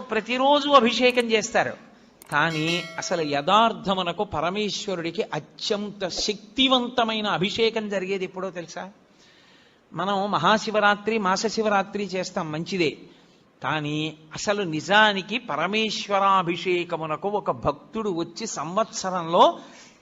ప్రతిరోజు అభిషేకం చేస్తారు. కానీ అసలు యథార్థమునకు పరమేశ్వరుడికి అత్యంత శక్తివంతమైన అభిషేకం జరిగేది ఎప్పుడో తెలుసా? మనం మహాశివరాత్రి మాస శివరాత్రి చేస్తాం మంచిదే. కానీ అసలు నిజానికి పరమేశ్వరాభిషేకమునకు ఒక భక్తుడు వచ్చి సంవత్సరంలో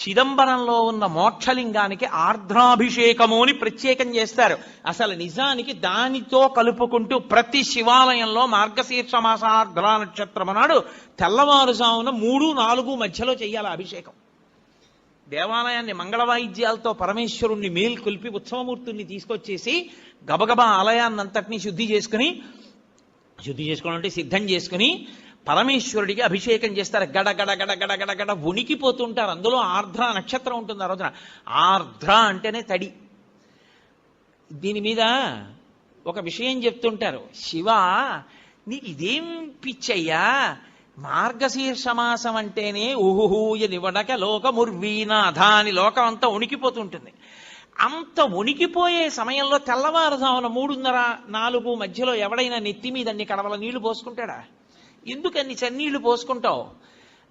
చిదంబరంలో ఉన్న మోక్షలింగానికి ఆర్ద్రాభిషేకము అని ప్రత్యేకం చేస్తారు. అసలు నిజానికి దానితో కలుపుకుంటూ ప్రతి శివాలయంలో మార్గశీర్ష మాస ఆర్ద్రా నక్షత్రం నాడు తెల్లవారుజామున మూడు నాలుగు మధ్యలో చేయాలి అభిషేకం. దేవాలయాన్ని మంగళ వాయిద్యాలతో పరమేశ్వరుణ్ణి మేల్కొల్పి ఉత్సవమూర్తుల్ని తీసుకొచ్చేసి గబగబా ఆలయాన్నంతటినీ శుద్ధి చేసుకుని శుద్ధి చేసుకోవాలంటే సిద్ధం చేసుకుని పరమేశ్వరుడికి అభిషేకం చేస్తారు. గడ గడ గడ గడ గడ గడ ఉనికిపోతుంటారు. అందులో ఆర్ద్ర నక్షత్రం ఉంటుంది ఆ రోజున. ఆర్ద్ర అంటేనే తడి. దీని మీద ఒక విషయం చెప్తుంటారు. శివ నీకు ఇదేం పిచ్చయ్యా? మార్గశీర్ష మాసం అంటేనే ఊహూయ నివడక లోకముర్వీనాథ అని లోకం అంతా ఉనికిపోతుంటుంది. అంత ఉనికిపోయే సమయంలో తెల్లవారుజామున మూడున్నర నాలుగు మధ్యలో ఎవడైనా నెత్తి మీద అన్ని కడవల నీళ్ళు పోసుకుంటాడా? ఎందుకు అన్ని చన్నీళ్ళు పోసుకుంటావు?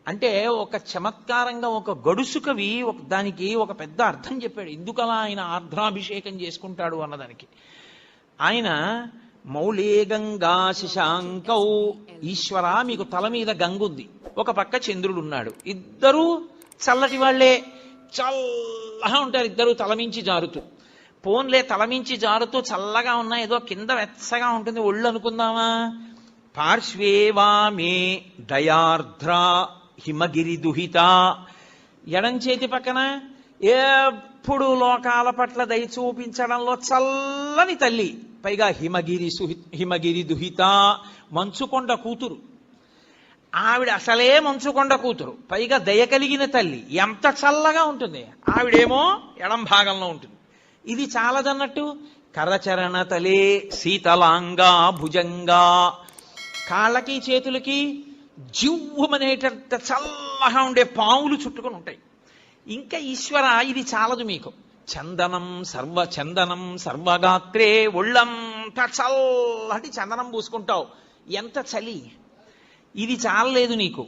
అంటే ఒక చమత్కారంగా ఒక గడుసు కవి ఒక దానికి ఒక పెద్ద అర్థం చెప్పాడు. ఎందుకలా ఆయన ఆర్ద్రాభిషేకం చేసుకుంటాడు అన్నదానికి. ఆయన మౌళే గంగా శశాంకౌ ఈశ్వర మీకు తల మీద గంగుంది ఒక పక్క చంద్రుడు ఉన్నాడు. ఇద్దరూ చల్లటి వాళ్ళే చల్లగా ఉంటారు ఇద్దరు తలమించి జారుతూ. పోన్లే తలమించి జారుతూ చల్లగా ఉన్నా ఏదో కింద వెచ్చగా ఉంటుంది. ఒళ్ళు అనుకుందామా? పార్శ్వేవామే దయార్ధ్ర హిమగిరి దుహిత ఎడం చేతి పక్కన ఎప్పుడు లోకాల పట్ల దయ చూపించడంలో చల్లని తల్లి పైగా హిమగిరి సుహి హిమగిరి దుహిత మంచుకొండ కూతురు. ఆవిడ అసలే మంచుకొండ కూతురు పైగా దయ కలిగిన తల్లి ఎంత చల్లగా ఉంటుంది. ఆవిడేమో ఎడం భాగంలో ఉంటుంది. ఇది చాలదన్నట్టు కరచరణ తలే శీతలాంగా భుజంగా కాళ్ళకి చేతులకి జివ్వమనేటంత చల్లగా ఉండే పావులు చుట్టుకొని ఉంటాయి. ఇంకా ఈశ్వర ఇది చాలదు మీకు. చందనం సర్వ చందనం సర్వగాత్రే ఒళ్ళంతా చల్లటి చందనం పూసుకుంటావు. ఎంత చలి? ఇది చాలలేదు నీకు.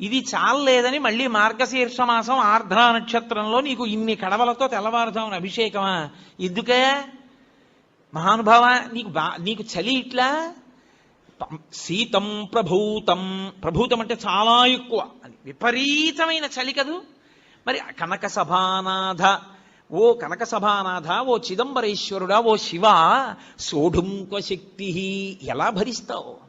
ఇది చాలలేదని మళ్ళీ మార్గశీర్ష మాసం ఆర్ధ్ర నక్షత్రంలో నీకు ఇన్ని కడవలతో తెల్లవారుజామున అభిషేకమా? ఎందుకే? మహానుభావ నీకు బా నీకు చలి ఇట్లా? శీతం ప్రభూతం. ప్రభూతం అంటే చాలా ఎక్కువ. అని విపరీతమైన చలి కదూ. మరి కనక సభానాథ ఓ కనక సభానాథ ఓ చిదంబరేశ్వరుడా ఓ శివ సోఢుంక శక్తి ఎలా భరిస్తావు?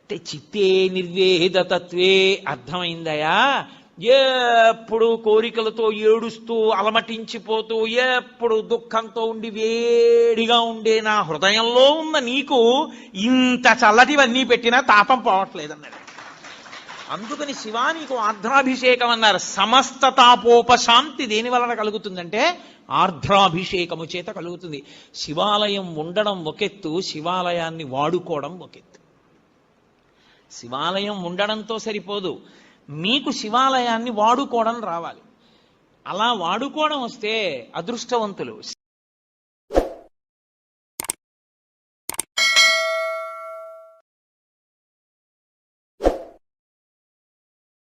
అంటే చిత్తే నిర్వేదతత్వే అర్థమైందయా? ఎప్పుడు కోరికలతో ఏడుస్తూ అలమటించిపోతూ ఎప్పుడు దుఃఖంతో ఉండి వేడిగా ఉండే నా హృదయంలో ఉన్న నీకు ఇంత చల్లటివన్నీ పెట్టినా తాపం పోవట్లేదన్నాడు. అందుకని శివా నీకు ఆర్ద్రాభిషేకం అన్నారు సమస్త తాపోపశాంతి దేని వలన కలుగుతుందంటే ఆర్ద్రాభిషేకము చేత కలుగుతుంది. శివాలయం ఉండడం ఒకెత్తు శివాలయాన్ని వాడుకోవడం ఒకెత్తు. శివాలయం ఉండడంతో సరిపోదు. మీకు శివాలయాన్ని వాడుకోవడం రావాలి. అలా వాడుకోవడం వస్తే అదృష్టవంతులు.